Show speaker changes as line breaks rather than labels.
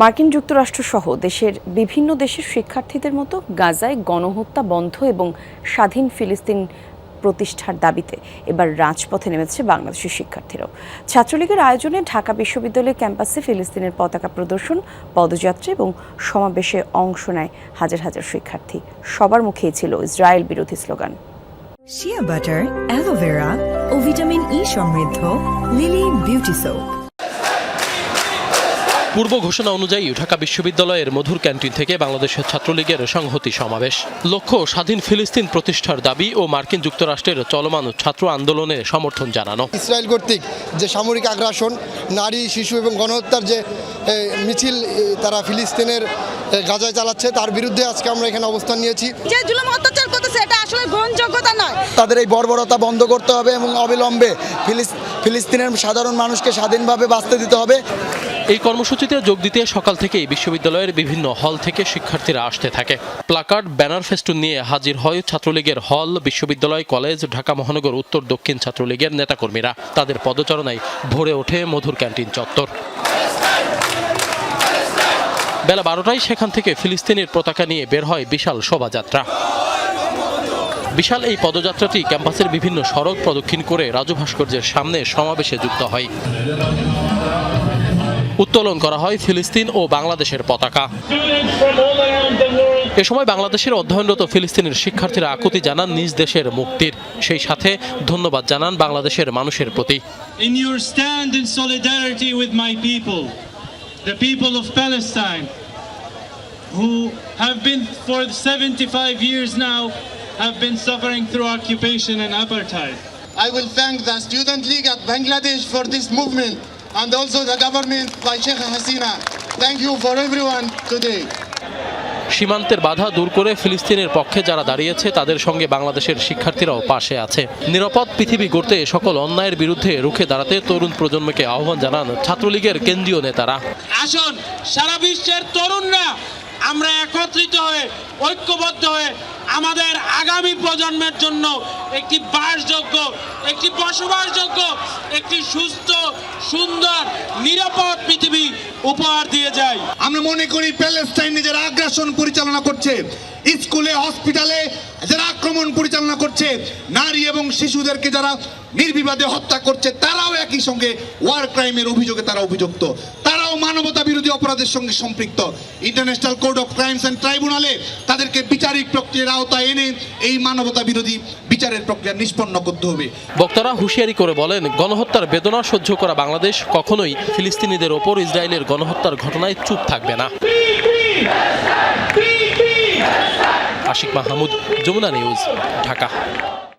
মার্কিন যুক্তরাষ্ট্র সহ দেশের বিভিন্ন দেশের শিক্ষার্থীদের মতো গাজায় গণহত্যা বন্ধ এবং স্বাধীন ফিলিস্তিন প্রতিষ্ঠার দাবিতে এবার রাজপথে নেমেছে বাংলাদেশের শিক্ষার্থীরাও। ছাত্রলীগের আয়োজনে ঢাকা বিশ্ববিদ্যালয় ক্যাম্পাসে ফিলিস্তিনের পতাকা প্রদর্শন, পদযাত্রা এবং সমাবেশে অংশ নেয় হাজার হাজার শিক্ষার্থী। সবার মুখেই ছিল ইসরায়েল বিরোধী slogan.
Shea butter aloe vera vitamin E সমৃদ্ধ লিলি বিউটি সোপ
পূর্ব ঘোষণা অনুযায়ী ঢাকা বিশ্ববিদ্যালয়ের মধুর ক্যান্টিন থেকে বাংলাদেশের ছাত্রলীগের সংহতি সমাবেশ। লক্ষ্য স্বাধীন ফিলিস্তিন প্রতিষ্ঠার দাবি ও মার্কিন যুক্তরাষ্ট্রের চলমান ছাত্র আন্দোলনে সমর্থন জানানো।
ইসরায়েল কর্তৃক যে সামরিক আগ্রাসন নারী শিশু এবং গণহত্যার যে মিছিল তারা ফিলিস্তিনের গাজায় চালাচ্ছে তার বিরুদ্ধে আজকে আমরা এখানে অবস্থান নিয়েছি।
যে জুলুম অত্যাচার করতেছে এটা আসলে গ্রহণযোগ্যতা নয়।
তাদের এই বর্বরতা বন্ধ করতে হবে এবং অবিলম্বে ফিলিস্তিনের সাধারণ মানুষকে স্বাধীনভাবে বাঁচতে দিতে হবে।
এই কর্মসূচিতে যোগ দিতে সকাল থেকেই বিশ্ববিদ্যালয়ের বিভিন্ন হল থেকে শিক্ষার্থীরা আসতে থাকে। প্লাকার্ড ব্যানার ফেস্টুন নিয়ে হাজির হয় ছাত্রলীগের হল বিশ্ববিদ্যালয় কলেজ ঢাকা মহানগর উত্তর দক্ষিণ ছাত্রলীগের নেতাকর্মীরা। তাদের পদচারণায় ভরে ওঠে মধুর ক্যান্টিন চত্বর। বেলা বারোটায় সেখান থেকে ফিলিস্তিনের পতাকা নিয়ে বের হয় বিশাল শোভাযাত্রা। বিশাল এই পদযাত্রাটি ক্যাম্পাসের বিভিন্ন সড়ক প্রদক্ষিণ করে রাজু ভাস্কর্যের সামনে সমাবেশে যুক্ত হয়। উত্তোলন করা হয় ফিলিস্তিন ও বাংলাদেশের পতাকা। এ সময় বাংলাদেশের অধ্যয়নরত ফিলিস্তিনের শিক্ষার্থীরা আকুতি জানান নিজ দেশের মুক্তির। সেই সাথে ধন্যবাদ জানান বাংলাদেশের মানুষের প্রতি।
Who have been for 75 years now, have been suffering through occupation and apartheid.
I will thank the Student League at Bangladesh for this movement and also the government by Sheikh Hasina. Thank you for everyone today.
সীমান্তের বাধা দূর করে ফিলিস্তিনের পক্ষে যারা দাঁড়িয়েছে তাদের সঙ্গে বাংলাদেশের শিক্ষার্থীরাও পাশে আছে নিরাপদ পৃথিবী গড়তে সকল অন্যায়ের বিরুদ্ধে রুখে দাঁড়াতে তরুণ প্রজন্মকে আহ্বান জানান ছাত্রলীগের কেন্দ্রীয় নেতারা
আসুন সারা বিশ্বের তরুণরা আমরা একত্রিত হয়ে ঐক্যবদ্ধ হয়ে আমাদের আগামী প্রজন্মের জন্য একটি বাসযোগ্য, একটি বসবাসযোগ্য, একটি সুস্থ, সুন্দর, নিরাপদ পৃথিবী উপহার দিয়ে যায়।
আমরা মনে করি প্যালেস্টাইনে নিজের আগ্রাসন পরিচালনা করছে, স্কুলে, হসপিটালে যারা আক্রমণ পরিচালনা করছে, নারী এবং শিশুদেরকে যারা নির্বিবাদে হত্যা করছে, তারাও একই সঙ্গে ওয়ার ক্রাইমের অভিযোগে তারা অভিযুক্ত। তারাও মানবতা বিরোধী অপরাধের সঙ্গে সম্পৃক্ত। International code of crimes and ট্রাইব্যুনালে তাদেরকে বিচারিক প্রক্রিয়ার আওতায় এনে এই মানবতা বিরোধী বিচারের প্রক্রিয়া নিষ্পন্ন করতে হবে।
বক্তারা হুঁশিয়ারি করে বলেন, গণহত্যার বেদনা সহ্য করা বাংলাদেশ কখনোই ফিলিস্তিনিদের ওপর ইসরায়েলের গণহত্যার ঘটনায় চুপ থাকবে না। আশিক মাহমুদ, যমুনা নিউজ, ঢাকা।